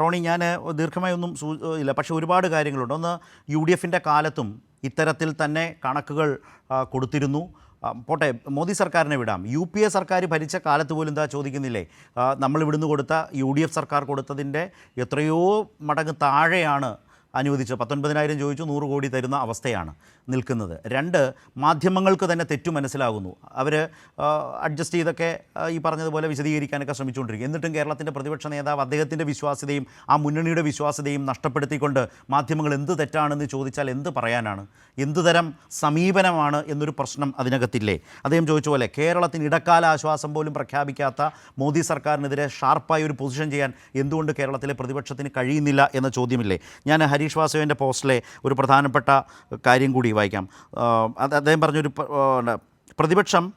റോണി ഞാൻ ദീർഘമായി ഒന്നും സൂ ഇല്ല. പക്ഷേ ഒരുപാട് കാര്യങ്ങളുണ്ട്. ഒന്ന് യു ഡി എഫിന്റെ കാലത്തും ഇത്തരത്തിൽ തന്നെ കണക്കുകൾ കൊടുത്തിരുന്നു. പോട്ടെ മോദി സർക്കാരിനെ വിടാം. യു പി എ സർക്കാർ ഭരിച്ച കാലത്ത് പോലും എന്താ ചോദിക്കുന്നില്ലേ? നമ്മൾ ഇവിടുന്ന് കൊടുത്ത യു ഡി എഫ് സർക്കാർ കൊടുത്തതിന്റെ എത്രയോ മടങ്ങ് താഴെയാണ് അനുവദിച്ചത് പത്തൊൻപതിനായിരം ചോദിച്ചു നൂറ് കോടി തരുന്ന അവസ്ഥയാണ് നിൽക്കുന്നത്. രണ്ട് മാധ്യമങ്ങൾക്ക് തന്നെ തെറ്റു മനസ്സിലാകുന്നു. അവർ അഡ്ജസ്റ്റ് ചെയ്തൊക്കെ ഈ പറഞ്ഞതുപോലെ വിശദീകരിക്കാനൊക്കെ ശ്രമിച്ചുകൊണ്ടിരിക്കും. എന്നിട്ടും കേരളത്തിന്റെ പ്രതിപക്ഷ നേതാവ് അദ്ദേഹത്തിന്റെ വിശ്വാസ്യതയും ആ മുന്നണിയുടെ വിശ്വാസ്യതയും നഷ്ടപ്പെടുത്തിക്കൊണ്ട് മാധ്യമങ്ങൾ എന്ത് തെറ്റാണെന്ന് ചോദിച്ചാൽ എന്ത് പറയാനാണ്? എന്തുതരം സമീപനമാണ് എന്നൊരു പ്രശ്നം അതിനകത്തില്ലേ? അദ്ദേഹം ചോദിച്ച പോലെ കേരളത്തിന് ഇടക്കാല ആശ്വാസം പോലും പ്രഖ്യാപിക്കാത്ത മോദി സർക്കാരിനെതിരെ ഷാർപ്പായ ഒരു പൊസിഷൻ ചെയ്യാൻ എന്തുകൊണ്ട് കേരളത്തിലെ പ്രതിപക്ഷത്തിന് കഴിയുന്നില്ല എന്ന ചോദ്യമില്ലേ? ഞാൻ ഹരീഷ് വാസുവിന്റെ പോസ്റ്റിലെ ഒരു പ്രധാനപ്പെട്ട കാര്യം കൂടി വായിക്കാം. അത് അദ്ദേഹം പറഞ്ഞൊരു. പ്രതിപക്ഷം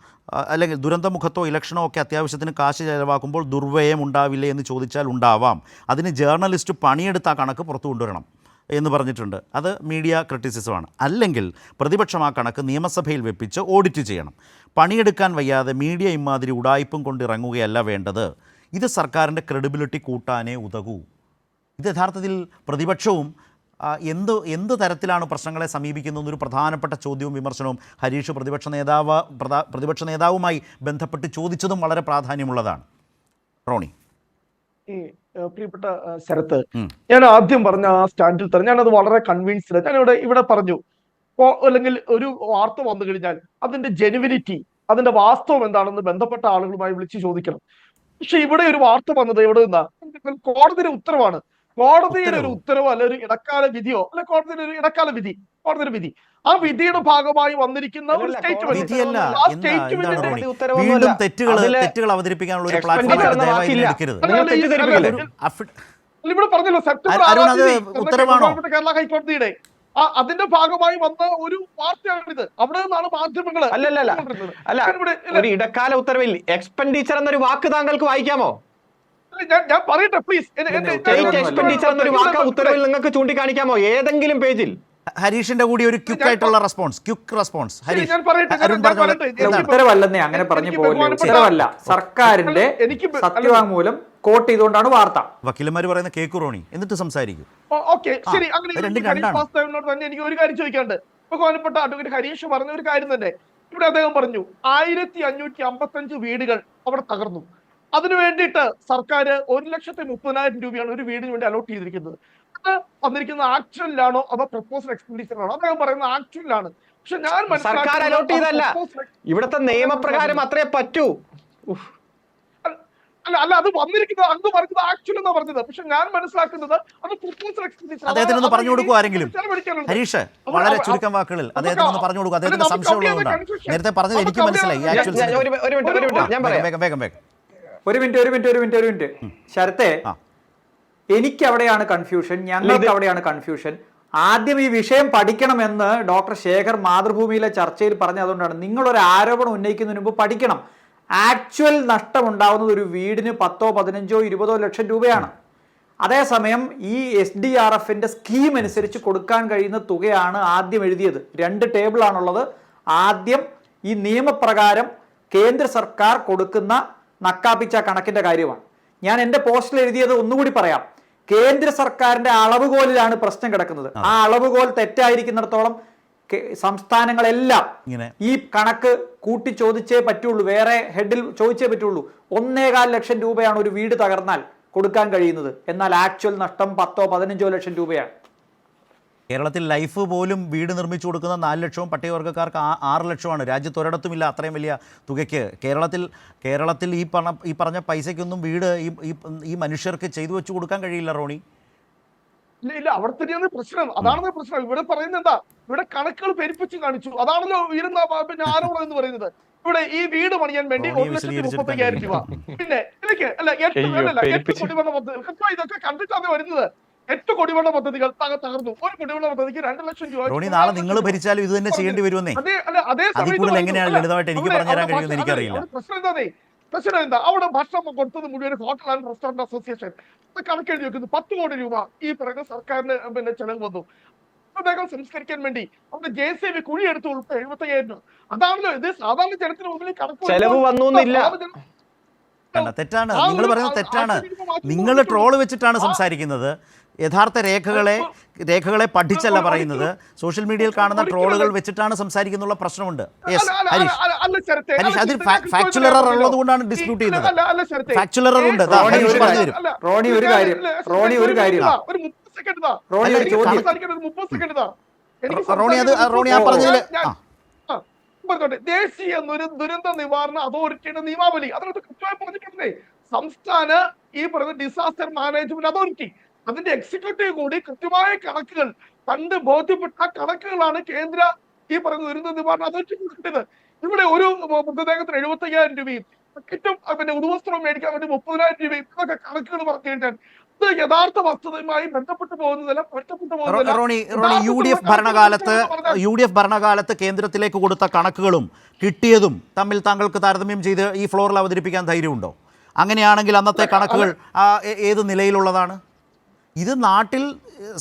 അല്ലെങ്കിൽ ദുരന്തമുഖത്തോ ഇലക്ഷനോ ഒക്കെ അത്യാവശ്യത്തിന് കാശ് ചെലവാക്കുമ്പോൾ ദുർവ്യയം ഉണ്ടാവില്ലേ എന്ന് ചോദിച്ചാൽ ഉണ്ടാവാം. അതിന് ജേർണലിസ്റ്റ് പണിയെടുത്ത കണക്ക് പുറത്തു കൊണ്ടുവരണം എന്ന് പറഞ്ഞിട്ടുണ്ട്. അത് മീഡിയ ക്രിറ്റിസിസമാണ്. അല്ലെങ്കിൽ പ്രതിപക്ഷം ആ കണക്ക് നിയമസഭയിൽ വെപ്പിച്ച് ഓഡിറ്റ് ചെയ്യണം. പണിയെടുക്കാൻ വയ്യാതെ മീഡിയ ഇമാതിരി ഉടായ്പും കൊണ്ട് ഇറങ്ങുകയല്ല വേണ്ടത്. ഇത് സർക്കാരിന്റെ ക്രെഡിബിലിറ്റി കൂട്ടാനേ ഉതകൂ. ഇത് യഥാർത്ഥത്തിൽ പ്രതിപക്ഷവും എന്ത് എന്ത് തരത്തിലാണ് പ്രശ്നങ്ങളെ സമീപിക്കുന്നത് എന്നൊരു പ്രധാനപ്പെട്ട ചോദ്യവും വിമർശനവും ഹരീഷ് പ്രതിപക്ഷ നേതാവ് പ്രതിപക്ഷ നേതാവുമായി ബന്ധപ്പെട്ട് ചോദിച്ചതും വളരെ പ്രാധാന്യമുള്ളതാണ്. റോണി. പ്രിയപ്പെട്ട ശരത്ത് ഞാൻ ആദ്യം പറഞ്ഞ ആ സ്റ്റാൻഡിൽ തന്നെ ഞാനത് വളരെ കൺവിൻസ്ഡ് ഞാൻ ഇവിടെ ഇവിടെ പറഞ്ഞു അല്ലെങ്കിൽ ഒരു വാർത്ത വന്നു കഴിഞ്ഞാൽ അതിന്റെ ജെനുവിനിറ്റി അതിന്റെ വാസ്തവം എന്താണെന്ന് ബന്ധപ്പെട്ട ആളുകളുമായി വിളിച്ച് ചോദിക്കണം. പക്ഷെ ഇവിടെ ഒരു വാർത്ത വന്നത് എവിടെ നിന്നാ കോടതിയുടെ ഉത്തരവാണ്. കോടതിയുടെ ഒരു ഉത്തരവോ? അല്ലെ ഒരു ഇടക്കാല വിധിയോ അല്ലെ കോടതിയുടെ ഒരു ഇടക്കാല വിധി കോടതിയുടെ വിധി ആ വിധിയുടെ ഭാഗമായി വന്നിരിക്കുന്ന ഒരു സ്റ്റേറ്റ് സ്റ്റേറ്റ്മെന്റ്. തെറ്റുകൾ തെറ്റുകൾ അവതരിപ്പിക്കാനുള്ള ഒരു പ്ലാറ്റ്ഫോം അല്ല? അല്ല, അല്ല, ഇവിടെ പറഞ്ഞല്ലോ സെപ്റ്റംബർ ആറാം തീയതി? കേരള ഹൈക്കോടതിയുടെ ആ അതിന്റെ ഭാഗമായി വന്ന ഒരു വാർത്തയാണിത് അവിടെ നിന്നാണ് മാധ്യമങ്ങൾ അല്ലല്ലല്ല. കൊണ്ടുവരുന്നത്. അല്ല ഞാനിവിടെ ഇല്ല, ഒരു ഇടക്കാല ഉത്തരവിൽ എക്സ്പെൻഡിച്ചർ എന്നൊരു വാക്ക് താങ്കൾക്ക് വായിക്കാമോ ഞാൻ ഞാൻ പറയട്ടെ പ്ലീസ് എക്സ്പെൻഡിച്ചർ എന്നൊരു വാക്ക് ഉത്തരവിൽ നിങ്ങൾക്ക് ചൂണ്ടിക്കാണിക്കാമോ? ഏതെങ്കിലും പേജിൽ. ഹരീഷിന്റെ കൂടി ഒരു ക്യുക്ക് ആയിട്ടുള്ള റെസ്പോൺസ് ക്യുക്ക് റെസ്പോൺസ് ഹരീഷ് ഉത്തരവല്ലെന്നേ അങ്ങനെ പറഞ്ഞു പോലെ ഉത്തരവല്ല. സർക്കാരിന്റെ സത്യവാങ്മൂലം കോട്ട് ചെയ്തുകൊണ്ടാണ് വാർത്ത. വക്കീലന്മാർ പറയുന്ന കേക്ക് റോണി എന്നിട്ട് സംസാരിക്കും. ഓക്കെ ശരി അങ്ങനെ എനിക്ക് ഹരീഷ് തന്നെ എനിക്ക് ഒരു കാര്യം ചോദിക്കാണ്ട് ബഹുമാനപ്പെട്ട അഡ്വക്കേറ്റ് ഹരീഷ് പറഞ്ഞ ഒരു കാര്യം തന്നെ. ഇവിടെ അദ്ദേഹം പറഞ്ഞു ആയിരത്തി അഞ്ഞൂറ്റി അമ്പത്തഞ്ച് വീടുകൾ അവിടെ തകർന്നു. അതിനു വേണ്ടിയിട്ട് സർക്കാർ ഒരു ലക്ഷത്തി മുപ്പതിനായിരം രൂപയാണ് ഒരു വീടിന് വേണ്ടി അലോട്ട് ചെയ്തിരിക്കുന്നത്. അത് വന്നിരിക്കുന്ന ആക്ച്വലിലാണോ അതോ പ്രപ്പോസൽ എക്സ്പെൻഡിച്ചർ ആണോ? അദ്ദേഹം പറയുന്നത് ആക്ച്വലിലാണ് പക്ഷെ ഞാൻ സർക്കാർ അലോട്ട് ചെയ്തല്ല ഇവിടുത്തെ നിയമപ്രകാരം അത്രേ പറ്റൂ. അല്ല അല്ല അത് വന്നിരിക്കുന്നത് അങ്ങ് പറഞ്ഞത് ആക്ച്വൽ എന്നാ പറഞ്ഞത്. പക്ഷെ ഞാൻ മനസ്സിലാക്കുന്നത് അത് പ്രപ്പോസൽ എക്സ്പെൻഡിച്ചർ അദ്ദേഹത്തിന് ഒന്ന് പറഞ്ഞു കൊടുക്കുക ആരെങ്കിലും. ഹരീഷ് വളരെ ചുരുക്കം വാക്കുകളിൽ. അദ്ദേഹത്തിന് ഒന്ന് പറഞ്ഞു കൊടുക്കുക അദ്ദേഹത്തിന് സംശയമുള്ളതുകൊണ്ടാണ്. നേരത്തെ പറഞ്ഞത് എനിക്ക് മനസ്സിലായി. ആക്ച്വൽ ഞാൻ- ഞാൻ ഒരു ഒരു മിനിറ്റ് ഒരു മിനിറ്റ് ഞാൻ പറയാം. വേഗം വേഗം വേഗം. ഒരു മിനിറ്റ് ഒരു മിനിറ്റ് ഒരു മിനിറ്റ് ഒരു മിനിറ്റ്. ശരത്തെ എനിക്ക് അവിടെയാണ് കൺഫ്യൂഷൻ ഞങ്ങൾക്ക് അവിടെയാണ് കൺഫ്യൂഷൻ ആദ്യം ഈ വിഷയം പഠിക്കണമെന്ന് ഡോക്ടർ ശേഖർ മാതൃഭൂമിയിലെ ചർച്ചയിൽ പറഞ്ഞ അതുകൊണ്ടാണ് നിങ്ങളൊരു ആരോപണം ഉന്നയിക്കുന്നതിന് മുമ്പ് പഠിക്കണം. ആക്ച്വൽ നഷ്ടമുണ്ടാവുന്നത് ഒരു വീടിന് പത്തോ പതിനഞ്ചോ ഇരുപതോ ലക്ഷം രൂപയാണ്. അതേസമയം ഈ എസ് ഡി ആർ എഫിന്റെ സ്കീം അനുസരിച്ച് കൊടുക്കാൻ കഴിയുന്ന തുകയാണ് ആദ്യം എഴുതിയത്. രണ്ട് ടേബിളാണുള്ളത് ആദ്യം ഈ നിയമപ്രകാരം കേന്ദ്ര സർക്കാർ കൊടുക്കുന്ന നക്കാപ്പിച്ച കണക്കിന്റെ കാര്യമാണ്. ഞാൻ എന്റെ പോസ്റ്റിൽ എഴുതിയത് ഒന്നുകൂടി പറയാം. കേന്ദ്ര സർക്കാരിന്റെ അളവുകോലിലാണ് പ്രശ്നം കിടക്കുന്നത്. ആ. അളവുകോൽ തെറ്റായിരിക്കുന്നിടത്തോളം സംസ്ഥാനങ്ങളെല്ലാം ഇങ്ങനെ. ഈ കണക്ക് കൂട്ടി ചോദിച്ചേ പറ്റുള്ളൂ. വേറെ ഹെഡിൽ ചോദിച്ചേ പറ്റുള്ളൂ. ഒന്നേകാൽ ലക്ഷം രൂപയാണ് ഒരു വീട് തകർന്നാൽ കൊടുക്കാൻ കഴിയുന്നത്. എന്നാൽ ആക്ച്വൽ നഷ്ടം പത്തോ പതിനഞ്ചോ ലക്ഷം രൂപയാണ്. കേരളത്തിൽ ലൈഫ് പോലും വീട് നിർമ്മിച്ചു കൊടുക്കുന്ന നാല് ലക്ഷവും പട്ടികവർഗക്കാർക്ക് ആ- ആറ് ലക്ഷമാണ്. രാജ്യത്ത് ഒരിടത്തുമില്ല. അത്രയും വലിയ തുകയ്ക്ക്. കേരളത്തിൽ കേരളത്തിൽ ഈ പറഞ്ഞ ഈ പറഞ്ഞ പൈസയ്ക്കൊന്നും വീട് ഈ ഈ- മനുഷ്യർക്ക് ചെയ്തു വെച്ചു കൊടുക്കാൻ കഴിയില്ല റോണി. ഇല്ല ഇല്ല. അവിടെ തന്നെയാണ് പ്രശ്നം. അതാണ് പ്രശ്നം. ഇവിടെ പറയുന്നത് എന്താ? ഇവിടെ കണക്കുകൾ പെരുപ്പിച്ച് കാണിച്ചു. അതാണല്ലോ ഉയരുന്ന പിന്നെ ആരോപണം എന്ന് പറയുന്നത്. ഇവിടെ ഈ വീട് പണിയാൻ വേണ്ടി ഒരു ലക്ഷത്തി മുപ്പത്തയ്യായിരം രൂപ. പിന്നെ ഇതിലേക്ക് അല്ല എട്ട് അല്ലല്ല എട്ട് കോടി വന്ന ഇതൊക്കെ കണ്ടിട്ടാണ് വരുന്നത്. കുടിവെള്ള പദ്ധതികൾ തകർന്നു ഒരു കുടിവെള്ള പദ്ധതിക്ക് രണ്ട് ലക്ഷം രൂപ റോണി നാളെ നിങ്ങൾ ഭരിച്ചാലും ഇത് തന്നെ ചെയ്യേണ്ടി വരുമെന്നേ അതേ അല്ല അതേ അതിൽ സമയത്ത് കൂടുതൽ എങ്ങനെയാണ് ലളിതമായിട്ട് എനിക്ക് പറഞ്ഞു തരാൻ കഴിയുമെന്ന് എനിക്കറിയില്ല. പ്രശ്നം എന്താ പ്രശ്നം എന്താ അവിടെ ഭക്ഷണം കൊടുത്തത് മുഴുവൻ ഹോട്ടൽ ആൻഡ് റെസ്റ്റോറന്റ് അസോസിയേഷൻ കണക്കെഴുതി വെക്കുന്നു പത്ത് കോടി രൂപ ഈ പറയുന്ന സർക്കാരിന് പിന്നെ ചെലവ് വന്നു മൃതദേഹം സംസ്കരിക്കാൻ വേണ്ടി അവിടെ ജെ സി ബി കുഴി എടുത്ത് ഉൾപ്പെടെ എഴുപത്തയ്യായിരം രൂപ അതാണല്ലോ ഇത് സാധാരണ ജനത്തിന് മുമ്പിൽ കണക്ക് ചെലവ് വന്നൊന്നില്ല തെറ്റാണ് നിങ്ങൾ പറയുന്നത് തെറ്റാണ് നിങ്ങൾ ട്രോൾ ട്രോൾ വെച്ചിട്ടാണ് സംസാരിക്കുന്നത് യഥാർത്ഥ രേഖകളെ രേഖകളെ പഠിച്ചല്ല പറയുന്നത്. സോഷ്യൽ മീഡിയയിൽ കാണുന്ന ട്രോളുകൾ വെച്ചിട്ടാണ് സംസാരിക്കുന്നുള്ള പ്രശ്നമുണ്ട്. അല്ല, യെസ് ഹരീഷ്. ഹരീഷ്, അതിൽ ശരത്തെ, ഫാ- ഞാൻ factual കൃത്യമായിട്ട് ഉള്ളതുകൊണ്ടാണ് ഈ- ചെയ്യുന്നത്. അല്ല, അല്ല, ശരത്തെ. Factual ഉണ്ട്. റോണി ഒരു കാര്യം- റോണി ഒരു കാര്യം, റോണി അത് റോണി ആ ആ, പറഞ്ഞോട്ടെ ദേശീയ ദുരന്ത നിവാരണ അതോറിറ്റിയുടെ നിയമാവലി. അതിനകത്ത് കൃത്യമായി പറഞ്ഞിട്ടുണ്ടേ. സംസ്ഥാന ഈ പറയുന്ന ഡിസാസ്റ്റർ മാനേജ്മെന്റ് അതോറിറ്റി അതിന്റെ എക്സിക്യൂട്ടീവ് കൂടി കൃത്യമായ കണക്കുകൾ കണ്ട് ബോധ്യപ്പെട്ട കണക്കുകളാണ് കേന്ദ്ര ഈ പറയുന്ന ദുരന്ത നിവാരണ അതോറിറ്റി കൊടുക്കേണ്ടത് ഇവിടെ ഒരു മൃതദേഹത്തിന് എഴുപത്തി അയ്യായിരം രൂപയും കിറ്റും പിന്നെ ഉദ്വസ്ത്രം മേടിക്കാൻ വേണ്ടി മുപ്പതിനായിരം രൂപയും ഇതൊക്കെ കണക്കുകൾ പറഞ്ഞു കഴിഞ്ഞാൽ ഇത് യഥാർത്ഥ വസ്തുതയുമായി ബന്ധപ്പെട്ടു പോകുന്നതല്ല ഒറ്റപ്പെട്ടു പോകുന്നതല്ല Roni Roni U D F ഭരണകാലത്ത് യു ഡി എഫ് ഭരണകാലത്ത് കേന്ദ്രത്തിലേക്ക് കൊടുത്ത കണക്കുകളും കിട്ടിയതും തമ്മിൽ താങ്കൾക്ക് താരതമ്യം ചെയ്ത് ഈ ഫ്ലോറിൽ അവതരിപ്പിക്കാൻ ധൈര്യമുണ്ടോ? അങ്ങനെയാണെങ്കിൽ അന്നത്തെ കണക്കുകൾ ഏത് നിലയിലുള്ളതാണ്? ഇത് നാട്ടിൽ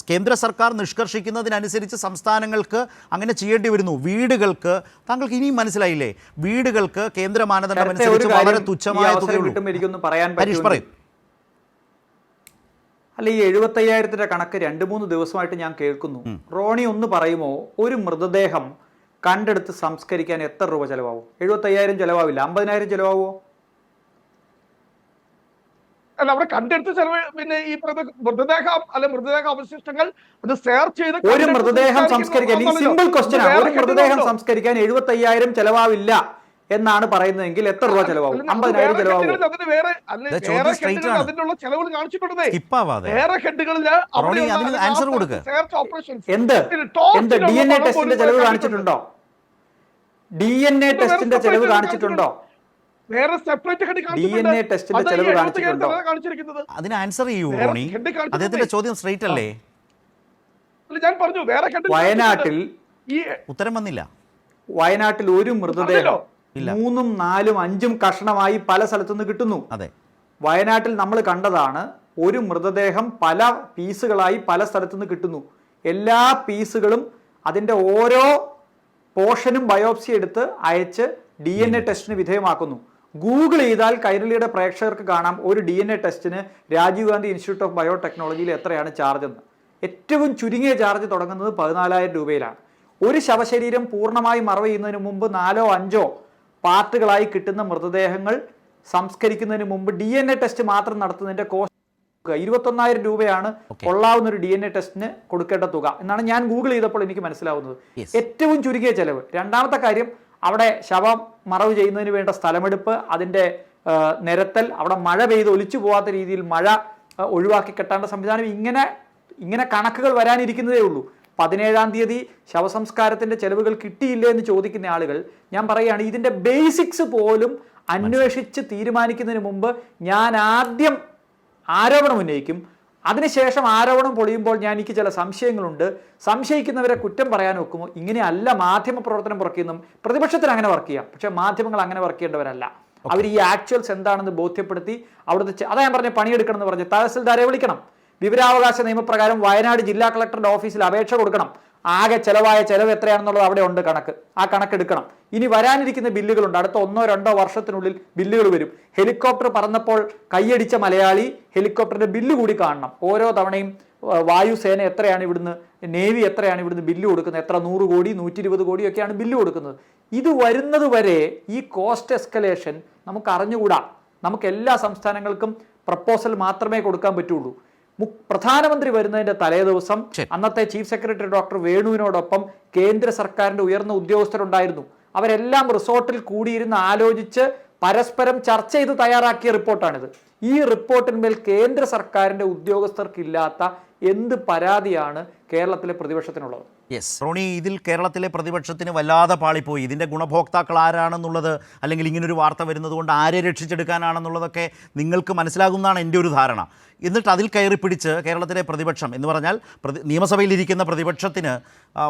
കേന്ദ്ര സർക്കാർ നിഷ്കർഷിക്കുന്നതിനനുസരിച്ച് സംസ്ഥാനങ്ങൾക്ക് അങ്ങനെ ചെയ്യേണ്ടി വരുന്നു. വീടുകൾക്ക് താങ്കൾക്ക് ഇനിയും മനസ്സിലായില്ലേ? വീടുകൾക്ക് കേന്ദ്ര മാനദണ്ഡം അനുസരിച്ച് വളരെ തുച്ഛമായ തുകയുള്ളൂ ഹരീഷ് പറയും. അല്ല ഈ എഴുപത്തയ്യായിരത്തിന്റെ കണക്ക് രണ്ട് മൂന്ന് ദിവസമായിട്ട് ഞാൻ കേൾക്കുന്നു. റോണി ഒന്ന് പറയുമോ ഒരു മൃതദേഹം കണ്ടെടുത്ത് സംസ്കരിക്കാൻ എത്ര രൂപ ചെലവാകും? എഴുപത്തയ്യായിരം ചെലവാവില്ല അമ്പതിനായിരം ചെലവാകുമോ അല്ല അവിടെ കണ്ടെടുത്ത ചെലവ് പിന്നെ ഈ മൃതദേഹം അല്ലെ മൃതദേഹ അവശിഷ്ടങ്ങൾ അത് ഷെയർ ചെയ്ത് ഒരു മൃതദേഹം സംസ്കരിക്കാൻ ഈ സിമ്പിൾ ക്വസ്റ്റ്യൻ ഒരു മൃതദേഹം സംസ്കരിക്കാൻ എഴുപത്തി അയ്യായിരം ചെലവാവില്ല എന്നാണ് പറയുന്നതെങ്കിൽ എത്ര രൂപ ചെലവാകും? അമ്പതിനായിരം ചെലവാകും അതിന് വേറെ. അതിനുള്ള ചെലവുകൾ കാണിച്ചിട്ടുണ്ടേ? വേറെ കെട്ടുകളിൽ റോണി, അതിന് എന്ത്? എന്ത്? ഡി എൻ എ ടെസ്റ്റിന്റെ ചെലവ് കാണിച്ചിട്ടുണ്ടോ? ഡി എൻ എ ടെസ്റ്റിന്റെ ചെലവ് കാണിച്ചിട്ടുണ്ടോ? വേറെ സെപ്പറേറ്റ് ഹെഡ്? കാണിച്ചിരിക്കുന്നത്. അതിന് ആൻസർ ചെയ്യൂ റോണി അദ്ദേഹത്തിന്റെ ചോദ്യം സ്ട്രൈറ്റ് അല്ലേ? അല്ല, ഞാൻ പറഞ്ഞു വേറെ വയനാട്ടിൽ ഈ ഉത്തരം വന്നില്ല. വയനാട്ടിൽ ഒരു മൃതദേഹം ഇല്ല. മൂന്നും നാലും അഞ്ചും കഷണമായി പല സ്ഥലത്തുനിന്ന് കിട്ടുന്നു. അതെ. വയനാട്ടിൽ നമ്മൾ കണ്ടതാണ് ഒരു മൃതദേഹം പല പീസുകളായി പല സ്ഥലത്തുനിന്ന് കിട്ടുന്നു. എല്ലാ പീസുകളും അതിന്റെ ഓരോ പോർഷനും ബയോപ്സി എടുത്ത് അയച്ച് ഡി എൻ എ ടെസ്റ്റിന് വിധേയമാക്കുന്നു. ഗൂഗിൾ ചെയ്താൽ കൈരളിയുടെ പ്രേക്ഷകർക്ക് കാണാം ഒരു ഡി എൻ എ ടെസ്റ്റിന് രാജീവ് ഗാന്ധി ഇൻസ്റ്റിറ്റ്യൂട്ട് ഓഫ് ബയോടെക്നോളജിയിൽ എത്രയാണ് ചാർജ് എന്ന്. ഏറ്റവും ചുരുങ്ങിയ ചാർജ് തുടങ്ങുന്നത് പതിനാലായിരം രൂപയിലാണ്. ഒരു ശവശരീരം പൂർണമായി മറവ് ചെയ്യുന്നതിന് മുമ്പ് നാലോ അഞ്ചോ പാർട്ടുകളായി കിട്ടുന്ന മൃതദേഹങ്ങൾ സംസ്കരിക്കുന്നതിന് മുമ്പ് ഡി എൻ എ ടെസ്റ്റ് മാത്രം നടത്തുന്നതിന്റെ കോസ്റ്റ് ഇരുപത്തൊന്നായിരം രൂപയാണ് കൊള്ളാവുന്ന ഒരു ഡി എൻ എ ടെസ്റ്റിന് കൊടുക്കേണ്ട തുക എന്നാണ് ഞാൻ ഗൂഗിൾ ചെയ്തപ്പോൾ എനിക്ക് മനസ്സിലാവുന്നത്. ഏറ്റവും ചുരുങ്ങിയ ചെലവ്. രണ്ടാമത്തെ കാര്യം അവിടെ ശവം മറവ് ചെയ്യുന്നതിന് വേണ്ട സ്ഥലമെടുപ്പ് അതിന്റെ നിരത്തൽ അവിടെ മഴ പെയ്ത് ഒലിച്ചു പോകാത്ത രീതിയിൽ മഴ ഒഴിവാക്കി കെട്ടേണ്ട സംവിധാനം ഇങ്ങനെ ഇങ്ങനെ കണക്കുകൾ വരാനിരിക്കുന്നതേ ഉള്ളൂ. പതിനേഴാം തീയതി ശവസംസ്കാരത്തിന്റെ ചെലവുകൾ കിട്ടിയില്ലേ എന്ന് ചോദിക്കുന്ന ആളുകൾ ഞാൻ പറയുകയാണ് ഇതിന്റെ ബേസിക്സ് പോലും അന്വേഷിച്ച് തീരുമാനിക്കുന്നതിന് മുമ്പ് ഞാൻ ആദ്യം ആരോപണം ഉന്നയിക്കും അതിനുശേഷം ആരോപണം പൊളിയുമ്പോൾ ഞാൻ എനിക്ക് ചില സംശയങ്ങളുണ്ട്. സംശയിക്കുന്നവരെ കുറ്റം പറയാൻ ഒക്കുമോ? ഇങ്ങനെയല്ല മാധ്യമ പ്രവർത്തനം വർക്ക് ചെയ്യുന്നു പ്രതിപക്ഷത്തിന് അങ്ങനെ വർക്ക് ചെയ്യാം. പക്ഷെ മാധ്യമങ്ങൾ അങ്ങനെ വർക്ക് ചെയ്യേണ്ടവരല്ല. അവർ ഈ ആക്ച്വൽസ് എന്താണെന്ന് ബോധ്യപ്പെടുത്തി അവിടുത്തെ അതാ ഞാൻ പറഞ്ഞ പണിയെടുക്കണം എന്ന് പറഞ്ഞ് തഹസിൽദാരെ വിളിക്കണം. വിവരാവകാശ നിയമപ്രകാരം വയനാട് ജില്ലാ കളക്ടറുടെ ഓഫീസിൽ അപേക്ഷ കൊടുക്കണം. ആകെ ചെലവായ ചെലവ് എത്രയാണെന്നുള്ളത് അവിടെ ഉണ്ട് കണക്ക്. ആ കണക്കെടുക്കണം ഇനി വരാനിരിക്കുന്ന ബില്ലുകളുണ്ട്. അടുത്ത ഒന്നോ രണ്ടോ വർഷത്തിനുള്ളിൽ ബില്ലുകൾ വരും. ഹെലികോപ്റ്റർ പറന്നപ്പോൾ കൈയടിച്ച മലയാളി ഹെലികോപ്റ്ററിന്റെ ബില്ല് കൂടി കാണണം. ഓരോ തവണയും വായുസേന എത്രയാണ് ഇവിടുന്ന് നേവി എത്രയാണ് ഇവിടുന്ന് ബില്ല് കൊടുക്കുന്നത്? എത്ര? നൂറ് കോടി നൂറ്റി ഇരുപത് കോടിയൊക്കെയാണ് ബില്ല് കൊടുക്കുന്നത്. ഇത് വരുന്നത് വരെ ഈ കോസ്റ്റ് എസ്കലേഷൻ നമുക്ക് അറിഞ്ഞുകൂടാ നമുക്ക് എല്ലാ സംസ്ഥാനങ്ങൾക്കും പ്രപ്പോസൽ മാത്രമേ കൊടുക്കാൻ പറ്റുള്ളൂ. പ്രധാനമന്ത്രി വരുന്നതിന്റെ തലേ ദിവസം അന്നത്തെ ചീഫ് സെക്രട്ടറി ഡോക്ടർ വേണുവിനോടൊപ്പം കേന്ദ്ര സർക്കാരിന്റെ ഉയർന്ന ഉദ്യോഗസ്ഥരുണ്ടായിരുന്നു. അവരെല്ലാം റിസോർട്ടിൽ കൂടിയിരുന്ന് ആലോചിച്ച് പരസ്പരം ചർച്ച ചെയ്ത് തയ്യാറാക്കിയ റിപ്പോർട്ടാണിത്. ഈ റിപ്പോർട്ടിന്മേൽ കേന്ദ്ര സർക്കാരിന്റെ ഉദ്യോഗസ്ഥർക്കില്ലാത്ത എന്ത് പരാതിയാണ് കേരളത്തിലെ പ്രതിപക്ഷത്തിനുള്ളത്? യെസ് റോണി ഇതിൽ കേരളത്തിലെ പ്രതിപക്ഷത്തിന് വല്ലാതെ പാളിപ്പോയി. ഇതിന്റെ ഗുണഭോക്താക്കൾ ആരാണെന്നുള്ളത് അല്ലെങ്കിൽ ഇങ്ങനൊരു വാർത്ത വരുന്നത് കൊണ്ട് ആരെ രക്ഷിച്ചെടുക്കാനാണെന്നുള്ളതൊക്കെ നിങ്ങൾക്ക് മനസ്സിലാകുന്നതാണ് എന്റെ ഒരു ധാരണ. എന്നിട്ട് അതിൽ കയറി പിടിച്ച് കേരളത്തിലെ പ്രതിപക്ഷം എന്ന് പറഞ്ഞാൽ പ്രതി നിയമസഭയിലിരിക്കുന്ന പ്രതിപക്ഷത്തിന്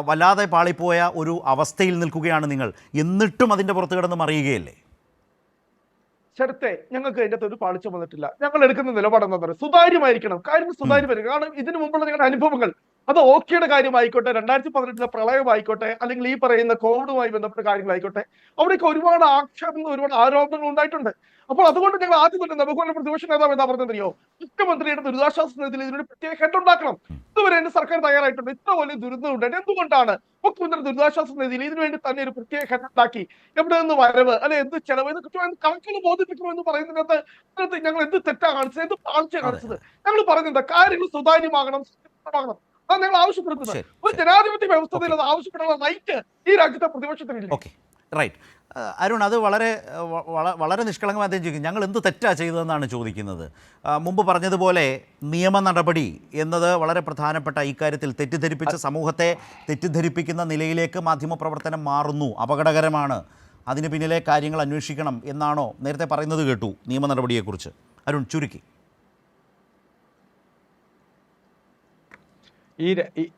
വല്ലാതെ പാളിപ്പോയ ഒരു അവസ്ഥയിൽ നിൽക്കുകയാണ് നിങ്ങൾ. എന്നിട്ടും അതിന്റെ പുറത്ത് കിടന്ന് മറിയുകയല്ലേ? ശരത്തെ ഞങ്ങൾക്ക് അതിന്റെ അകത്ത് ഒരു പാളിച്ച വന്നിട്ടില്ല. ഞങ്ങൾ എടുക്കുന്ന നിലപാട് എന്താ പറയുക? സുതാര്യമായിരിക്കണം. കാര്യം സുതാര്യമായിരിക്കണം. കാരണം ഇതിനു മുമ്പുള്ള നിങ്ങളുടെ അനുഭവങ്ങൾ അത് ഓക്കെയുടെ കാര്യമായിക്കോട്ടെ രണ്ടായിരത്തി പതിനെട്ടിലെ പ്രളയമായിക്കോട്ടെ അല്ലെങ്കിൽ ഈ പറയുന്ന കോവിഡുമായി ബന്ധപ്പെട്ട കാര്യങ്ങളായിക്കോട്ടെ അവിടെയൊക്കെ ഒരുപാട് ആക്ഷേപങ്ങൾ ഒരുപാട് ആരോപണങ്ങൾ ഉണ്ടായിട്ടുണ്ട്. അപ്പോൾ അതുകൊണ്ട് ഞങ്ങൾ ആദ്യം തന്നെ നമുക്ക് പ്രതിപക്ഷ നേതാവ് എന്താ പറഞ്ഞതറിയോ മുഖ്യമന്ത്രിയുടെ ദുരിതാശ്വാസ നിധിയിൽ ഇതിനൊരു പ്രത്യേക ഹെഡ് ഉണ്ടാക്കണം. ഇതുവരെ എന്റെ സർക്കാർ തയ്യാറായിട്ടുണ്ട്. ഇത്ര വലിയ ദുരിതം ഉണ്ടായിട്ട് എന്തുകൊണ്ടാണ് മുഖ്യമന്ത്രി ദുരിതാശ്വാസ നിധിയിൽ ഇതിനു വേണ്ടി തന്നെ ഒരു പ്രത്യേക ഹെഡ് ഉണ്ടാക്കി? എവിടെ നിന്ന് വരവ്? അല്ലെ എന്ത് ചെലവ്? എന്ന് കൃത്യമായി കണക്കിൽ ബോധിപ്പിക്കണമെന്ന് പറയുന്നതിനകത്ത് ഞങ്ങൾ എന്ത് തെറ്റാ കാണിച്ചത്? എന്ത് പാഴ്ച കാണിച്ചത്? ഞങ്ങൾ പറയുന്നത് കാര്യങ്ങൾ സുതാര്യമാകണം സുതാര്യമാകണം അത് നിങ്ങൾ ആവശ്യപ്പെടുന്നത്. ഒരു ജനാധിപത്യ വ്യവസ്ഥയിൽ അത് ആവശ്യപ്പെടാനുള്ള റൈറ്റ് ഈ രാജ്യത്തെ പ്രതിപക്ഷത്തിനില്ല. ഓക്കെ റൈറ്റ് അരുൺ അത് വളരെ വള- വളരെ നിഷ്കളങ്കമായി അദ്ദേഹം ചോദിക്കും ഞങ്ങൾ എന്ത് തെറ്റാ ചെയ്തതെന്നാണ് ചോദിക്കുന്നത്. മുമ്പ് പറഞ്ഞതുപോലെ നിയമ നടപടി എന്നത് വളരെ പ്രധാനപ്പെട്ട ഇക്കാര്യത്തിൽ തെറ്റിദ്ധരിപ്പിച്ച സമൂഹത്തെ തെറ്റിദ്ധരിപ്പിക്കുന്ന നിലയിലേക്ക് മാധ്യമപ്രവർത്തനം മാറുന്നു. അപകടകരമാണ്. അതിന് പിന്നിലെ കാര്യങ്ങൾ അന്വേഷിക്കണം എന്നാണോ നേരത്തെ പറയുന്നത് കേട്ടു നിയമ നടപടിയെക്കുറിച്ച്. അരുൺ ചുരുക്കി. ഈ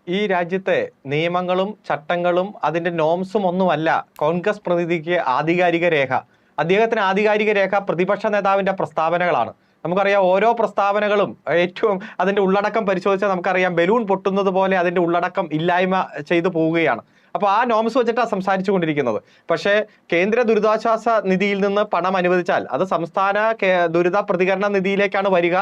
ഈ- രാജ്യത്തെ നിയമങ്ങളും ചട്ടങ്ങളും അതിന്റെ നോംസും ഒന്നുമല്ല കോൺഗ്രസ് പ്രതിനിധിക്ക് ആധികാരിക രേഖ. അദ്ദേഹത്തിന് ആധികാരിക രേഖ പ്രതിപക്ഷ നേതാവിന്റെ പ്രസ്താവനകളാണ്. നമുക്കറിയാം ഓരോ പ്രസ്താവനകളും ഏറ്റവും അതിന്റെ ഉള്ളടക്കം പരിശോധിച്ചാൽ നമുക്കറിയാം ബലൂൺ പൊട്ടുന്നത് പോലെ അതിന്റെ ഉള്ളടക്കം ഇല്ലായ്മ ചെയ്തു പോവുകയാണ്. അപ്പോൾ ആ നോംസ് വെച്ചിട്ടാണ് സംസാരിച്ചു കൊണ്ടിരിക്കുന്നത് പക്ഷേ കേന്ദ്ര ദുരിതാശ്വാസ നിധിയിൽ നിന്ന് പണം അനുവദിച്ചാൽ അത് സംസ്ഥാന ദുരിത പ്രതികരണ നിധിയിലേക്കാണ് വരിക.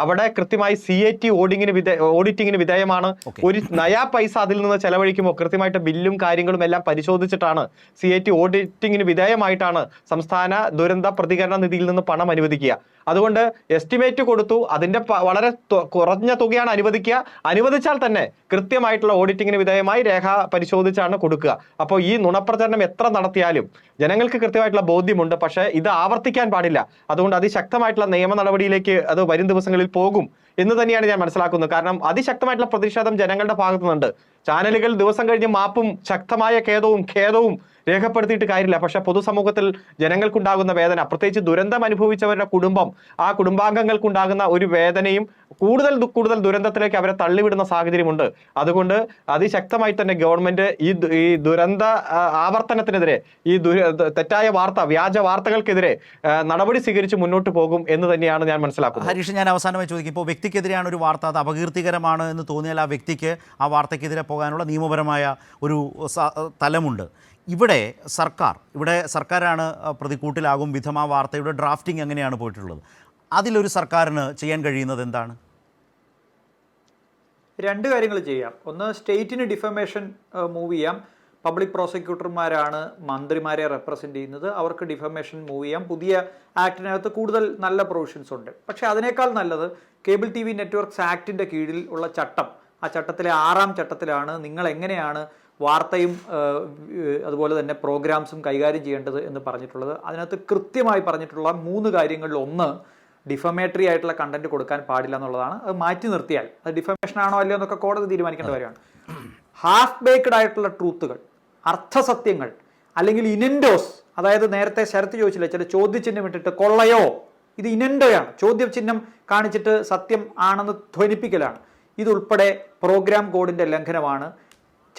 അവിടെ കൃത്യമായി സി എ ടി ഓഡിങ്ങിന് വിധേ ഓഡിറ്റിങ്ങിന് വിധേയമാണ്. ഒരു നയാ പൈസ അതിൽ നിന്ന് ചെലവഴിക്കുമ്പോൾ കൃത്യമായിട്ട് ബില്ലും കാര്യങ്ങളും എല്ലാം പരിശോധിച്ചിട്ടാണ് സി എ ടി ഓഡിറ്റിങ്ങിന് വിധേയമായിട്ടാണ് സംസ്ഥാന ദുരന്ത പ്രതികരണ നിധിയിൽ നിന്ന് പണം അനുവദിക്കുക. അതുകൊണ്ട് എസ്റ്റിമേറ്റ് കൊടുത്തു. അതിന്റെ വളരെ കുറഞ്ഞ തുകയാണ് അനുവദിക്കുക. അനുവദിച്ചാൽ തന്നെ കൃത്യമായിട്ടുള്ള ഓഡിറ്റിങ്ങിന് വിധേയമായി രേഖ പരിശോധിച്ചാണ് കൊടുക്കുക. അപ്പോൾ ഈ നുണപ്രചരണം എത്ര നടത്തിയാലും ജനങ്ങൾക്ക് കൃത്യമായിട്ടുള്ള ബോധ്യമുണ്ട്. പക്ഷേ ഇത് ആവർത്തിക്കാൻ പാടില്ല. അതുകൊണ്ട് അതിശക്തമായിട്ടുള്ള നിയമ നടപടിയിലേക്ക് അത് വരും ദിവസങ്ങളിൽ പോകും എന്ന് തന്നെയാണ് ഞാൻ മനസ്സിലാക്കുന്നത്. കാരണം അതിശക്തമായിട്ടുള്ള പ്രതിഷേധം ജനങ്ങളുടെ ഭാഗത്തുനിന്നുണ്ട്. ചാനലുകൾ ദിവസം കഴിഞ്ഞ് മാപ്പും ശക്തമായ ഖേദവും ഖേദവും രേഖപ്പെടുത്തിയിട്ട് കാര്യമില്ല. പക്ഷെ പൊതുസമൂഹത്തിൽ ജനങ്ങൾക്കുണ്ടാകുന്ന വേദന പ്രത്യേകിച്ച് ദുരന്തം അനുഭവിച്ചവരുടെ കുടുംബം ആ കുടുംബാംഗങ്ങൾക്കുണ്ടാകുന്ന ഒരു വേദനയും കൂടുതൽ കൂടുതൽ ദുരന്തത്തിലേക്ക് അവരെ തള്ളിവിടുന്ന സാഹചര്യമുണ്ട്. അതുകൊണ്ട് അതിശക്തമായി തന്നെ ഗവൺമെന്റ് ഈ ഈ ദുരന്ത ആവർത്തനത്തിനെതിരെ ഈ തെറ്റായ വാർത്ത വ്യാജ വാർത്തകൾക്കെതിരെ നടപടി സ്വീകരിച്ച് മുന്നോട്ട് പോകും എന്ന് തന്നെയാണ് ഞാൻ മനസ്സിലാക്കുന്നത്. ഹരീഷ് ഞാൻ അവസാനമായി ചോദിക്കും. ഇപ്പോൾ വ്യക്തിക്കെതിരെയാണ് ഒരു വാർത്ത അത് അപകീർത്തികരമാണ് എന്ന് തോന്നിയാൽ ആ വ്യക്തിക്ക് ആ വാർത്തക്കെതിരെ പോകാനുള്ള നിയമപരമായ ഒരു തലമുണ്ട്. ഇവിടെ സർക്കാർ ഇവിടെ സർക്കാരാണ് പ്രതിക്കൂട്ടിലാകും വിധം ആ വാർത്തയുടെ ഡ്രാഫ്റ്റിംഗ് എങ്ങനെയാണ് പോയിട്ടുള്ളത്? അതിലൊരു സർക്കാരിന് ചെയ്യാൻ കഴിയുന്നത് എന്താണ്? രണ്ട് കാര്യങ്ങൾ ചെയ്യാം. ഒന്ന് സ്റ്റേറ്റിന് ഡിഫമേഷൻ മൂവ് ചെയ്യാം. പബ്ലിക് പ്രോസിക്യൂട്ടർമാരാണ് മന്ത്രിമാരെ റെപ്രസെന്റ് ചെയ്യുന്നത്. അവർക്ക് ഡിഫമേഷൻ മൂവ് ചെയ്യാം. പുതിയ ആക്ടിനകത്ത് കൂടുതൽ നല്ല പ്രൊവിഷൻസ് ഉണ്ട്. പക്ഷേ അതിനേക്കാൾ നല്ലത് കേബിൾ ടി വി നെറ്റ്വർക്ക്സ് ആക്ടിന്റെ കീഴിൽ ഉള്ള ചട്ടം. ആ ചട്ടത്തിലെ ആറാം ചട്ടത്തിലാണ് നിങ്ങൾ എങ്ങനെയാണ് വാർത്തയും അതുപോലെ തന്നെ പ്രോഗ്രാംസും കൈകാര്യം ചെയ്യേണ്ടത് എന്ന് പറഞ്ഞിട്ടുള്ളത്. അതിനകത്ത് കൃത്യമായി പറഞ്ഞിട്ടുള്ള മൂന്ന് കാര്യങ്ങളിൽ ഒന്ന് ഡിഫമേറ്ററി ആയിട്ടുള്ള കണ്ടന്റ് കൊടുക്കാൻ പാടില്ല എന്നുള്ളതാണ്. അത് മാറ്റി നിർത്തിയാൽ അത് ഡിഫമേഷൻ ആണോ അല്ലയോ എന്നൊക്കെ കോടതി തീരുമാനിക്കേണ്ട കാര്യമാണ്. ഹാഫ് ബേക്ക്ഡ് ആയിട്ടുള്ള ട്രൂത്തുകൾ അർത്ഥസത്യങ്ങൾ അല്ലെങ്കിൽ ഇനൻഡോസ് അതായത് നേരത്തെ ശരത്ത് ചോദിച്ചില്ല ചില ചോദ്യചിഹ്നം ഇട്ടിട്ട് കൊള്ളയോ? ഇത് ഇനൻഡോയാണ് ചോദ്യചിഹ്നം കാണിച്ചിട്ട് സത്യം ആണെന്ന് ധ്വനിപ്പിക്കലാണ്. ഇതുൾപ്പെടെ പ്രോഗ്രാം കോഡിന്റെ ലംഘനമാണ്.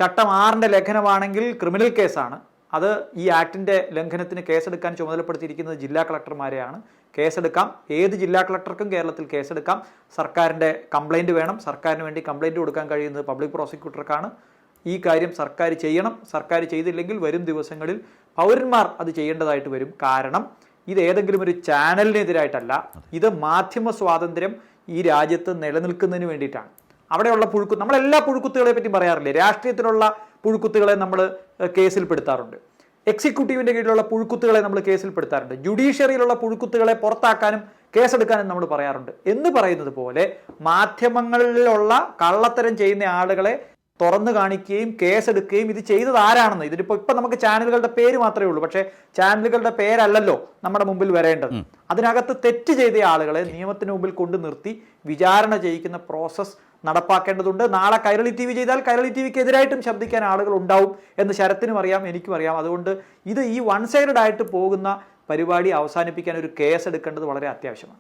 ചട്ടം ആറിന്റെ ലംഘനമാണെങ്കിൽ ക്രിമിനൽ കേസാണ്. അത് ഈ ആക്ടിന്റെ ലംഘനത്തിന് കേസെടുക്കാൻ ചുമതലപ്പെടുത്തിയിരിക്കുന്നത് ജില്ലാ കളക്ടർമാരെയാണ്. കേസെടുക്കാം. ഏത് ജില്ലാ കളക്ടർക്കും കേരളത്തിൽ കേസെടുക്കാം. സർക്കാരിന്റെ കംപ്ലൈന്റ് വേണം. സർക്കാരിന് വേണ്ടി കംപ്ലൈന്റ് കൊടുക്കാൻ കഴിയുന്നത് പബ്ലിക് പ്രോസിക്യൂട്ടർക്കാണ് ഈ കാര്യം സർക്കാർ ചെയ്യണം. സർക്കാർ ചെയ്തില്ലെങ്കിൽ വരും ദിവസങ്ങളിൽ പൗരന്മാർ അത് ചെയ്യേണ്ടതായിട്ട് വരും. കാരണം ഇത് ഏതെങ്കിലും ഒരു ചാനലിനെതിരായിട്ടല്ല ഇത് മാധ്യമ സ്വാതന്ത്ര്യം ഈ രാജ്യത്ത് നിലനിൽക്കുന്നതിന് വേണ്ടിയിട്ടാണ്. അവിടെയുള്ള പുഴുക്കു നമ്മളെല്ലാ പുഴുക്കുത്തുകളെ പറ്റി പറയാറില്ലേ? രാഷ്ട്രീയത്തിലുള്ള പുഴുക്കുത്തുകളെ നമ്മൾ കേസിൽപ്പെടുത്താറുണ്ട്. എക്സിക്യൂട്ടീവിന്റെ കീഴിലുള്ള പുഴുക്കുത്തുകളെ നമ്മൾ കേസിൽപ്പെടുത്താറുണ്ട്. ജുഡീഷ്യറിയിലുള്ള പുഴുക്കുത്തുകളെ പുറത്താക്കാനും കേസെടുക്കാനും നമ്മൾ പറയാറുണ്ട്. എന്ന് പറയുന്നത് പോലെ മാധ്യമങ്ങളിലുള്ള കള്ളത്തരം ചെയ്യുന്ന ആളുകളെ തുറന്നു കാണിക്കുകയും കേസെടുക്കുകയും ഇത് ചെയ്തത് ആരാണെന്ന്? ഇതിപ്പോ ഇപ്പൊ നമുക്ക് ചാനലുകളുടെ പേര് മാത്രമേ ഉള്ളൂ. പക്ഷേ ചാനലുകളുടെ പേരല്ലല്ലോ നമ്മുടെ മുമ്പിൽ വരേണ്ടത്. അതിനകത്ത് തെറ്റ് ചെയ്ത ആളുകളെ നിയമത്തിന് മുമ്പിൽ കൊണ്ടു നിർത്തി വിചാരണ ചെയ്യിക്കുന്ന പ്രോസസ്സ് നടപ്പാക്കേണ്ടതുണ്ട്. നാളെ കൈരളി ടി വി ചെയ്താൽ കൈരളി ടി വിക്ക് എതിരായിട്ടും ശബ്ദിക്കാൻ ആളുകൾ ഉണ്ടാവും എന്ന് ശരത്തിനും അറിയാം എനിക്കും അറിയാം. അതുകൊണ്ട് ഇത് ഈ വൺ സൈഡഡ് ആയിട്ട് പോകുന്ന പരിപാടി അവസാനിപ്പിക്കാൻ ഒരു കേസ് എടുക്കേണ്ടത് വളരെ അത്യാവശ്യമാണ്.